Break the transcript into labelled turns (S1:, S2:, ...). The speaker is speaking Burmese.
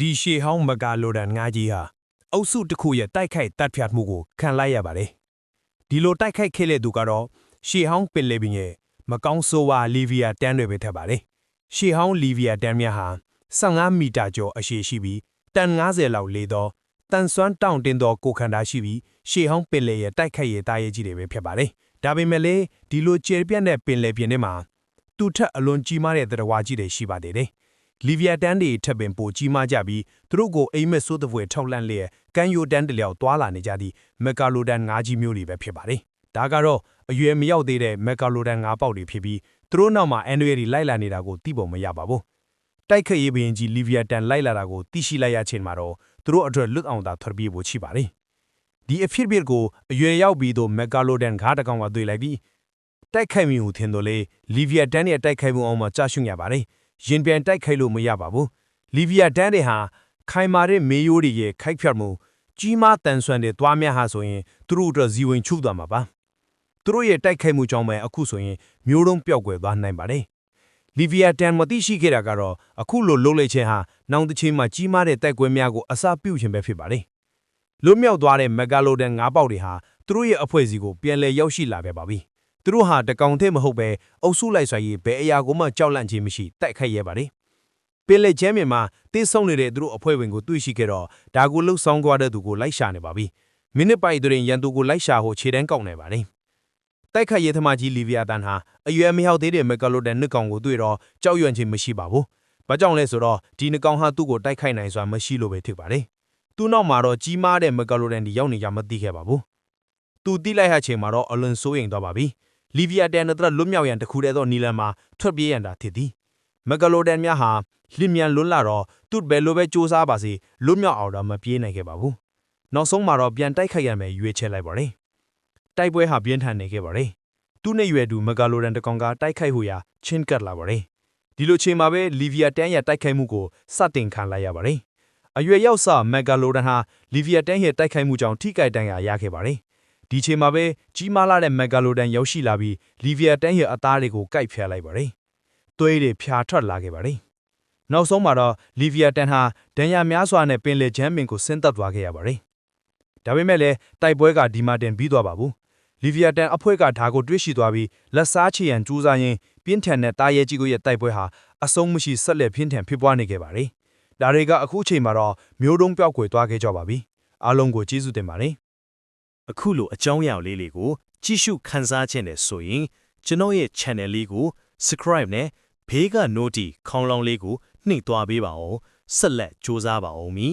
S1: ဒီရှေဟောင်းမကာလိုဒန်ငါးကြီးဟာအုပ်စုတစ်ခုရဲ့တိုက်ခိုက်တပ်ဖြတ်မှုကိုခံလိုက်ရပါတယ်ဒီလိုတိုက်ခိုက်ခဲ့တဲ့သူကတော့ရှေဟောင်းပင်လေပင်ရဲ့မကောင်းဆိုးဝါလီဗီယာတန်းတွေပဲထက်ပါတယ်ရှေဟောင်းလီဗီယာတန်းများဟာ15မီတာကျော်အရှည်ရှိပြီးတန်90လောက်လေးသောတန်ဆွမ်းတောင့်တင်းသောကိုယ်ခန္ဓာရှိပြီးရှေဟောင်းပင်လေရဲ့တိုက်ခိုက်ရေးတာရေးကြီးတွေပဲဖြစ်ပါတယ်ဒါပေမဲ့လည်းဒီလိုကျေပြန့်တဲ့ပင်လေပြင်ထဲမှာသူထက်အလွန်ကြီးမားတဲ့သတ္တဝါကြီးတွေရှိပါသေးတယ် လီဗီယာတန်းတွေထပ်ပင်ပိုကြီးမားကြပြီးသူတို့ကိုအိမ်မက်ဆိုးတပွဲထောက်လန့်လျက်ကန်ယိုတန်းတလျောက်သွာလာနေကြသည့်မက်ကာလိုဒန်ငါးကြီးမျိုးတွေပဲဖြစ်ပါတယ်။ဒါကတော့အရွယ်မရောက်သေးတဲ့မက်ကာလိုဒန်ငါးပေါက်တွေဖြစ်ပြီးသူတို့နောက်မှာအန်ဒရီတွေလိုက်လာနေတာကိုသိပုံမရပါဘူး။တိုက်ခတ်ရေးဘရင်ကြီးလီဗီယာတန်လိုက်လာတာကိုသိရှိလိုက်ရချိန်မှာတော့သူတို့အတွက်လွတ်အောင်သာထွက်ပြေးဖို့ရှိပါတယ်။ဒီအဖြစ်အပျက်ကိုအရွယ်ရောက်ပြီးတော့မက်ကာလိုဒန်ငါးတစ်ကောင်ကတွေ့လိုက်ပြီးတိုက်ခိုက်မိမှုထင်တော့လေလီဗီယာတန်ရဲ့တိုက်ခိုက်မှုအောင်မှာကြာရှုံရပါတယ်။ ရင်ပြန်တိုက်ခိုက်လို့မရပါဘူး။လီဗီယာတန်တွေဟာခိုင်မာတဲ့မေယိုးတွေရဲ့ခိုက်ဖြတ်မှုကြီးမားတန်ဆွမ်းတဲ့သွားများဟာဆိုရင်သူတို့အတွက်ဇီဝင်ချုပ်သွားမှာပါ။သူတို့ရဲ့တိုက်ခိုက်မှုကြောင့်ပဲအခုဆိုရင်မျိုးတုံးပျောက်ကွယ်သွားနိုင်ပါတယ်။လီဗီယာတန်မသိရှိခဲ့တာကတော့အခုလိုလှုပ်လိုက်ခြင်းဟာနောင်တစ်ချိန်မှာကြီးမားတဲ့တိုက်ကွဲများကိုအစပြုခြင်းပဲဖြစ်ပါတယ်။လွတ်မြောက်သွားတဲ့မက်ဂါလိုဒန်ငါးပေါက်တွေဟာသူတို့ရဲ့အဖွဲ့အစည်းကိုပြန်လည်ရောက်ရှိလာခဲ့ပါပြီ။ သူတို့ဟာတကောင်ထဲမဟုတ်ပဲအုပ်စုလိုက်ဆွာရေးဘယ်အရာကိုမှကြောက်လန့်ခြင်းမရှိတိုက်ခိုက်ရဲပါတယ်။ပင်လက်ချမ်းမြင်မှာတေးဆုံးနေတဲ့သူတို့အဖွဲ့ဝင်ကိုတွေ့ရှိခဲ့တော့ဒါကိုလှုပ်ဆောင်သွားတဲ့သူကိုလိုက်ရှာနေပါပြီ။မိနစ်ပိုက်တွင်ရန်သူကိုလိုက်ရှာဖို့ခြေတန်းကောက်နေပါတယ်။တိုက်ခိုက်ရေးသမားကြီးလီဗီယာတန်ဟာအရွယ်မရောက်သေးတဲ့မက်ကလိုဒန်နှစ်ကောင်ကိုတွေ့တော့ကြောက်ရွံ့ခြင်းမရှိပါဘူး။ဘာကြောင့်လဲဆိုတော့ဒီနှစ်ကောင်ဟာသူ့ကိုတိုက်ခိုက်နိုင်စွာမရှိလို့ပဲဖြစ်ပါတယ်။သူ့နောက်မှာတော့ကြီးမားတဲ့မက်ကလိုဒန်ဒီရောက်နေကြမသိခဲ့ပါဘူး။သူတိလိုက်ရချိန်မှာတော့အလွန်စိုးရိမ်သွားပါပြီ။ လီဗီယာတန်အတွက်လွတ်မြောက်ရန်တခုတည်းသောနီလန်မှာထွက်ပြေးရန်တာဖြစ်သည်။မက်ကလိုဒန်များဟာလျင်မြန်လွတ်လာတော့သူ့ဘယ်လိုပဲစူးစမ်းပါစေလွတ်မြောက်အောင်တော့မပြေးနိုင်ခဲ့ပါဘူး။နောက်ဆုံးမှာတော့ပြန်တိုက်ခိုက်ရမယ်ရွေးချယ်လိုက်ပါတယ်။တိုက်ပွဲဟာပြင်းထန်နေခဲ့ပါတယ်။သူ့နဲ့ရွယ်သူမက်ကလိုဒန်တကောင်ကတိုက်ခိုက်ဟူရာချင်းကတ်လာပါတယ်။ဒီလိုချိန်မှာပဲလီဗီယာတန်ရဲ့တိုက်ခိုက်မှုကိုစတင်ခံလိုက်ရပါတယ်။အရွယ်ရောက်စမက်ကလိုဒန်ဟာလီဗီယာတန်ရဲ့တိုက်ခိုက်မှုကြောင့်ထိခိုက်ဒဏ်ရာရခဲ့ပါတယ်။ ဒီချိန်မှာပဲကြီးမားလာတဲ့မက်ကလိုဒန်ရောက်ရှိလာပြီးလီဗီယာတန်ရဲ့အသားတွေကိုကိုက်ဖျက်လိုက်ပါတယ်။သွေးတွေဖြာထွက်လာခဲ့ပါတယ်။နောက်ဆုံးမှာတော့လီဗီယာတန်ဟာဒဏ်ရာများစွာနဲ့ပင်လယ်ချမ်းပင်ကိုဆင်းသက်သွားခဲ့ရပါတယ်။ဒါပေမဲ့လည်းတိုက်ပွဲကဒီမှာတင်ပြီးသွားပါဘူး။လီဗီယာတန်အဖွဲ့ကဒါကိုတွေးရှိသွားပြီးလက်စားချီရန်ကြိုးစားရင်းပြင်းထန်တဲ့တာရဲကြီးကိုရဲ့တိုက်ပွဲဟာအဆုံးမရှိဆက်လက်ပြင်းထန်ဖြစ်ပွားနေခဲ့ပါတယ်။ဒါတွေကအခုချိန်မှာတော့မျိုးတုံးပြောက်ကွယ်သွားခဲ့ကြပါပြီ။အားလုံးကိုကျေးဇူးတင်ပါတယ်။
S2: အခုလိုအကြောင်းအရာလေးတွေကိုကြည့်ရှုခန်းစားခြင်းနဲ့ဆိုရင်ကျွန်တော်ရဲ့ channel လေးကို subscribe နဲ့ဘေးက notify ခေါင်းလောင်းလေးကိုနှိပ်သွားပေးပါဦးဆက်လက်စူးစမ်းပါဦးမီ